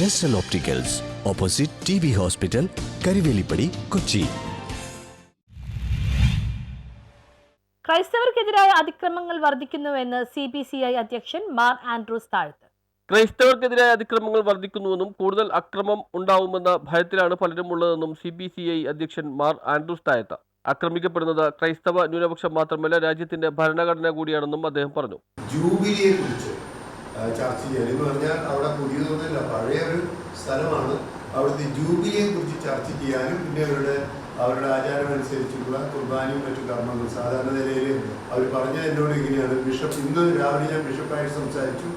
ജസ്റ്റൽ opticals opposite T B hospital Karuvelippady Kochi ക്രൈസ്തവർക്കെതിരായ അതിക്രമങ്ങൾ വർദ്ധിക്കുന്നുവെന്ന് C B C I അധ്യക്ഷൻ Mar Andrews താഴ്ത്ത്. ക്രൈസ്തവർക്കെതിരായ അതിക്രമങ്ങൾ വർദ്ധിക്കുന്നുവെന്നും കൂടുതൽ അക്രമം ഉണ്ടാവുമെന്ന ഭയത്തിലാണ് പലരും ഉള്ളതെന്നും സി ബി സി ഐ അധ്യക്ഷൻ മാർ ആൻഡ്രൂസ് തായത്ത ആക്രമിക്കപ്പെടുന്നത് ക്രൈസ്തവ ന്യൂനപക്ഷം മാത്രമല്ല രാജ്യത്തിന്റെ ഭരണഘടന കൂടിയാണെന്നും അദ്ദേഹം പറഞ്ഞു. ജൂബിലിയെ കുറിച്ച് ചർച്ച ചെയ്യാൻ എന്ന് പറഞ്ഞാൽ അവിടെ പുതിയതൊന്നുമില്ല പഴയ ഒരു സ്ഥലമാണ്. അവിടുത്തെ ജൂബിലിയെ കുറിച്ച് ചർച്ച ചെയ്യാനും പിന്നെ അവരുടെ അവരുടെ ആചാരം അനുസരിച്ചുള്ള കുർബാനയും മറ്റു കർമ്മങ്ങൾ സാധാരണ നിലയിൽ അവർ പറഞ്ഞ എന്നോട് ഇങ്ങനെയാണ്. ബിഷപ്പ് ഇന്ന് രാവിലെ ഞാൻ ബിഷപ്പായിട്ട് സംസാരിച്ചു.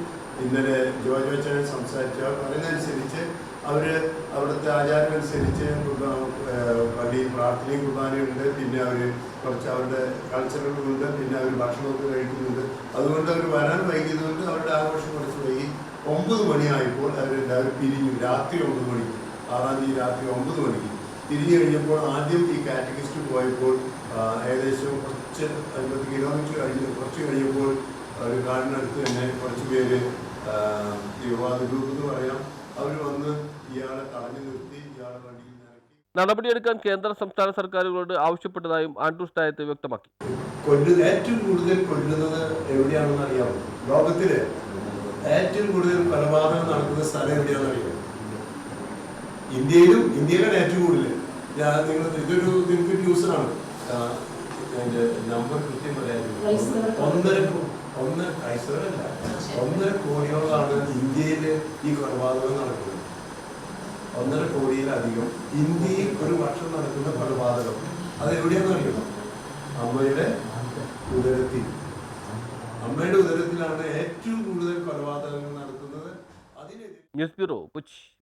ഇന്നലെ ജോജോ വച്ചാൽ സംസാരിച്ചു. അവർ പറയുന്നതനുസരിച്ച് അവർ അവിടുത്തെ ആചാരം അനുസരിച്ച് കുർബാ- ഏഹ് പള്ളിയിൽ പ്രാർത്ഥനയും കുർബാനയും ഉണ്ട്. പിന്നെ അവർ കുറച്ച് അവരുടെ കൾച്ചറുകളുണ്ട് പിന്നെ അവർ ഭക്ഷണമൊക്കെ കഴിക്കുന്നുണ്ട്. അതുകൊണ്ട് അവർ വരാൻ വൈകിയതുകൊണ്ട് വൈകി ഒമ്പത് മണിയായപ്പോൾ അവരെല്ലാവരും പിരിഞ്ഞു. രാത്രി ഒമ്പത് മണിക്ക് ആറാം തീയതി രാത്രി ഒമ്പത് മണിക്ക് തിരിഞ്ഞു കഴിഞ്ഞപ്പോൾ ആദ്യം ഈ കാറ്റഗറിസ്റ്റ് പോയപ്പോൾ ഏകദേശം കുറച്ച് അൻപത് കിലോമീറ്റർ കഴിഞ്ഞ് കുറച്ച് കഴിയുമ്പോൾ ഒരു കാടിനടുത്ത് തന്നെ കുറച്ച് പേര് യുവാദ തീവ്രവാദ ഗ്രൂപ്പ് എന്ന് പറയാം. അവർ വന്ന് ഇയാളെ തടഞ്ഞു നിർത്തി ഇയാളെ വണ്ടിയിൽ നടപടിയെടുക്കാൻ കേന്ദ്ര സംസ്ഥാന സർക്കാരുകളോട് ആവശ്യപ്പെട്ടതായും ആൻഡ്രൂസ് തായത്ത് വ്യക്തമാക്കി. കൊല്ലുന്ന ഏറ്റവും കൂടുതൽ കൊല്ലുന്നത് എവിടെയാണെന്ന് അറിയാമോ ലോകത്തിൽ. ഏറ്റവും കൂടുതൽ കൊലപാതകം നടക്കുന്ന സ്ഥലം എവിടെയാണെന്ന് അറിയാം? ഇന്ത്യയിലും ഇന്ത്യയിലാണ് ഏറ്റവും കൂടുതൽ. ഞാൻ നിങ്ങൾ ഇതൊരു നിങ്ങൾക്ക് ന്യൂസിലാണ് അതിന്റെ നമ്പർ കൃത്യം പറയാൻ ഒന്നര ഒന്ന് ക്രൈസ്തവരല്ല. ഒന്നര കോടിയോളാണ് ഇന്ത്യയിൽ ഈ കൊലപാതകം നടക്കുന്നത്. ഒന്നര കോടിയിലധികം ഇന്ത്യയിൽ ഒരു വർഷം നടക്കുന്ന കൊലപാതകം. അത് എവിടെയാണെന്ന് അറിയണം അമ്മയുടെ ഉദരത്തിൽ. അമ്മയുടെ ഉദരത്തിലാണ് ഏറ്റവും കൂടുതൽ കൊലപാതകങ്ങൾ നടക്കുന്നത് അതിനെതിരെ ന്യൂസ് ബ്യൂറോ കൊച്ചി